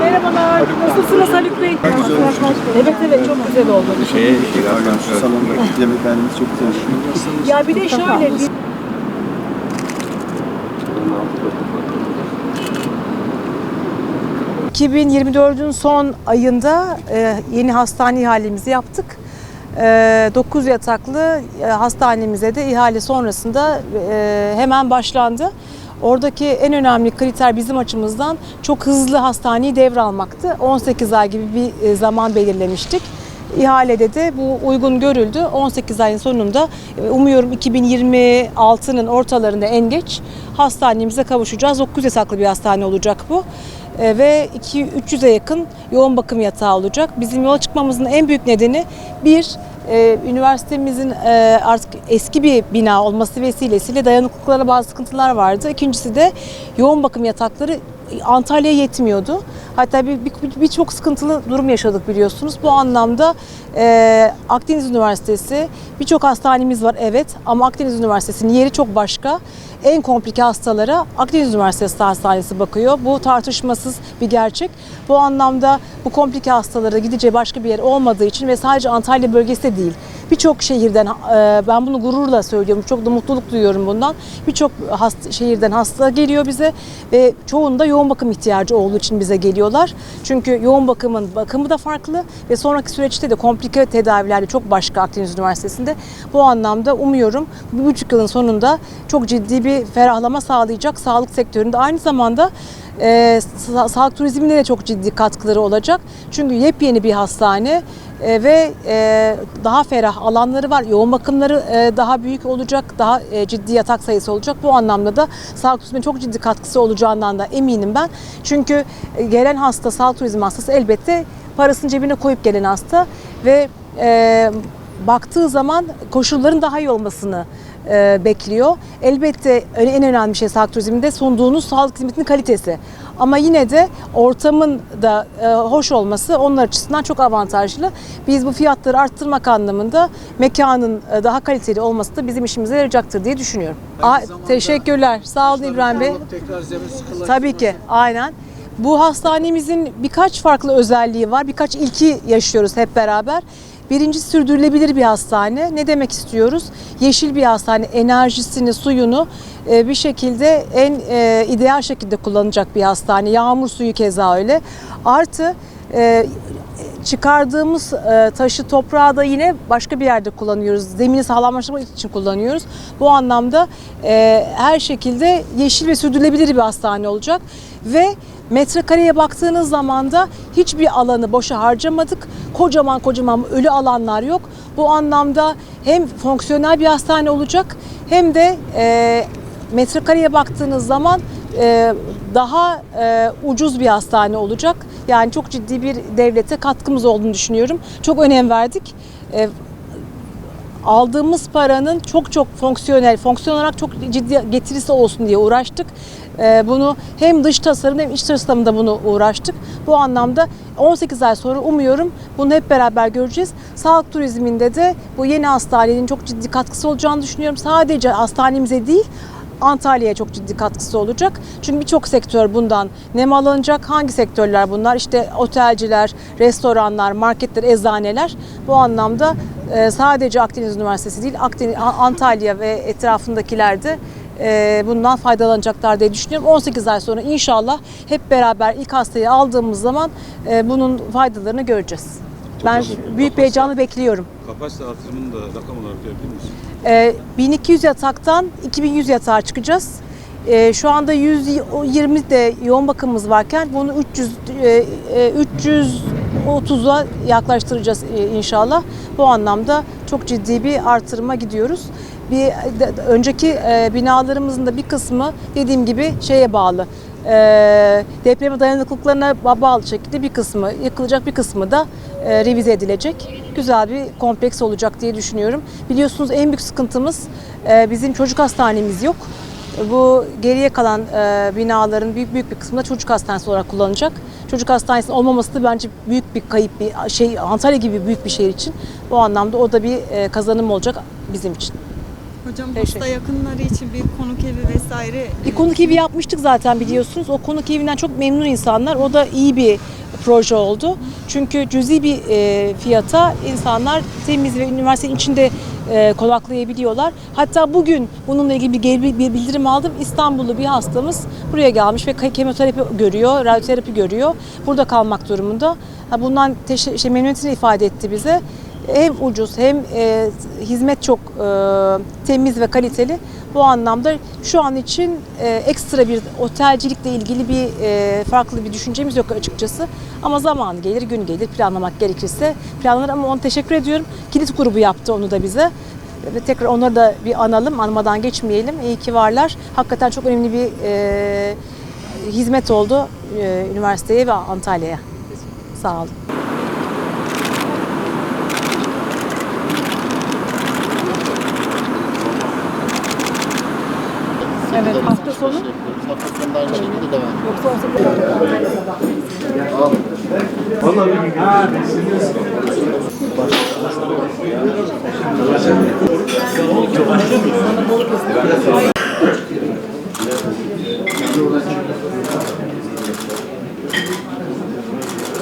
Merhabalar. Nasılsınız Haluk Bey? Evet evet çok güzel oldu. Şey, Şeye, şu salonda yemeklerimiz çok güzel. Ya bir de şöyle. Bir... ...2024'ün son ayında e, yeni hastane ihalemizi yaptık. E, 9 yataklı e, hastanemize de ihale sonrasında hemen başlandı. Oradaki en önemli kriter bizim açımızdan çok hızlı hastaneyi devralmaktı. 18 ay gibi bir e, zaman belirlemiştik. İhalede de bu uygun görüldü. 18 ayın sonunda e, umuyorum 2026'nın ortalarında en geç hastanemize kavuşacağız. 9 yataklı bir hastane olacak bu. E, Ve 2-300'e yakın yoğun bakım yatağı olacak. Bizim yola çıkmamızın en büyük nedeni bir, e, üniversitemizin e, artık eski bir bina olması vesilesiyle dayanıklılıklara bazı sıkıntılar vardı. İkincisi de yoğun bakım yatakları Antalya'ya yetmiyordu. Hatta bir- bir- birçok sıkıntılı durum yaşadık biliyorsunuz. Bu anlamda e, Akdeniz Üniversitesi birçok hastanemiz var evet ama Akdeniz Üniversitesi'nin yeri çok başka. En komplike hastalara Akdeniz Üniversitesi Hastanesi bakıyor. Bu tartışmasız bir gerçek. Bu anlamda bu komplike hastalara gideceği başka bir yer olmadığı için ve sadece Antalya bölgesi de değil. Birçok şehirden e, ben bunu gururla söylüyorum. Çok da mutluluk duyuyorum bundan. Birçok hast- şehirden hasta geliyor bize ve çoğunda yoğun bakım ihtiyacı olduğu için bize geliyorlar. Çünkü yoğun bakımın bakımı da farklı ve sonraki süreçte de komplike tedavilerde çok başka Akdeniz Üniversitesi'nde. Bu anlamda umuyorum bir buçuk yılın sonunda çok ciddi bir ferahlama sağlayacak sağlık sektöründe. Aynı zamanda e, sa- sağlık turizmine de çok ciddi katkıları olacak. Çünkü yepyeni bir hastane e, ve e, daha ferah alanları var. Yoğun bakımları e, daha büyük olacak, daha e, ciddi yatak sayısı olacak. Bu anlamda da sağlık turizmine çok ciddi katkısı olacağından da eminim ben. Çünkü e, gelen hasta, sağlık turizmi hastası elbette parasını cebine koyup gelen hasta ve e, baktığı zaman koşulların daha iyi olmasını e, bekliyor. Elbette en önemli şey sağlık turizminde sunduğunuz sağlık hizmetinin kalitesi. Ama yine de ortamın da e, hoş olması onlar açısından çok avantajlı. Biz bu fiyatları arttırmak anlamında mekanın e, daha kaliteli olması da bizim işimize yarayacaktır diye düşünüyorum. Aa, teşekkürler. Sağ olun İbrahim Bey. Tekrar. Tabii ki, aynen. Bu hastanemizin birkaç farklı özelliği var. Birkaç ilki yaşıyoruz hep beraber. Birincisi sürdürülebilir bir hastane. Ne demek istiyoruz? Yeşil bir hastane, enerjisini, suyunu e, bir şekilde en e, ideal şekilde kullanacak bir hastane. Yağmur suyu keza öyle. Artı e, çıkardığımız taşı toprağı da yine başka bir yerde kullanıyoruz. Zemini sağlamlaştırmak için kullanıyoruz. Bu anlamda her şekilde yeşil ve sürdürülebilir bir hastane olacak ve metrekareye baktığınız zaman da hiçbir alanı boşa harcamadık. Kocaman kocaman ölü alanlar yok. Bu anlamda hem fonksiyonel bir hastane olacak hem de e, metrekareye baktığınız zaman e, daha e, ucuz bir hastane olacak. Yani çok ciddi bir devlete katkımız olduğunu düşünüyorum. Çok önem verdik. E, aldığımız paranın çok çok fonksiyonel, fonksiyon olarak çok ciddi getirisi olsun diye uğraştık. E, bunu hem dış tasarım hem iç tasarımda bunu uğraştık. Bu anlamda 18 ay sonra umuyorum bunu hep beraber göreceğiz. Sağlık turizminde de bu yeni hastanenin çok ciddi katkısı olacağını düşünüyorum. Sadece hastanemize değil Antalya'ya çok ciddi katkısı olacak. Çünkü birçok sektör bundan nemalanacak. Hangi sektörler bunlar? İşte otelciler, restoranlar, marketler, eczaneler. Bu anlamda e, sadece Akdeniz Üniversitesi değil, Akdeniz, Antalya ve etrafındakiler de e, bundan faydalanacaklar diye düşünüyorum. 18 ay sonra inşallah hep beraber ilk hastayı aldığımız zaman e, bunun faydalarını göreceğiz. Ben büyük heyecanla bekliyorum. Kapasite artırımını da rakam olarak verebilir misin? Ee, 1200 yataktan 2100 yatağa çıkacağız. Ee, Şu anda 120 de yoğun bakımımız varken bunu 300 e, e, 330'a yaklaştıracağız e, inşallah. Bu anlamda çok ciddi bir artırıma gidiyoruz. Bir de- önceki e, binalarımızın da bir kısmı dediğim gibi şeye bağlı. E, depreme dayanıklılıklarına bağlı şekilde bir kısmı yıkılacak bir kısmı da e, revize edilecek. Güzel bir kompleks olacak diye düşünüyorum. Biliyorsunuz en büyük sıkıntımız e, bizim çocuk hastanemiz yok. Bu geriye kalan e, binaların büyük büyük bir kısmında çocuk hastanesi olarak kullanılacak. Çocuk hastanesi olmaması da bence büyük bir kayıp bir şey Antalya gibi büyük bir şehir için. Bu anlamda o da bir e, kazanım olacak bizim için. Hocam Teşekkür. hasta yakınları için bir konuk evi vesaire. Bir konuk evi yapmıştık zaten biliyorsunuz. O konuk evinden çok memnun insanlar. O da iyi bir proje oldu. Çünkü cüzi bir e, fiyata insanlar temiz ve üniversitenin içinde e, konaklayabiliyorlar. Hatta bugün bununla ilgili bir, bildirim aldım. İstanbullu bir hastamız buraya gelmiş ve ke- kemoterapi görüyor, radyoterapi görüyor. Burada kalmak durumunda. Ha, bundan teşe- şey, memnuniyetini ifade etti bize. Hem ucuz hem e, hizmet çok e, temiz ve kaliteli. Bu anlamda şu an için e, ekstra bir otelcilikle ilgili bir e, farklı bir düşüncemiz yok açıkçası. Ama zamanı gelir, gün gelir planlamak gerekirse planlar ama ona teşekkür ediyorum. Kilit grubu yaptı onu da bize. Ve tekrar onları da bir analım, anmadan geçmeyelim. İyi ki varlar. Hakikaten çok önemli bir e, hizmet oldu e, üniversiteye ve Antalya'ya. Sağ olun. Evet, hafta sonu. Hafta sonu da aynı şekilde devam. Yoksa olsa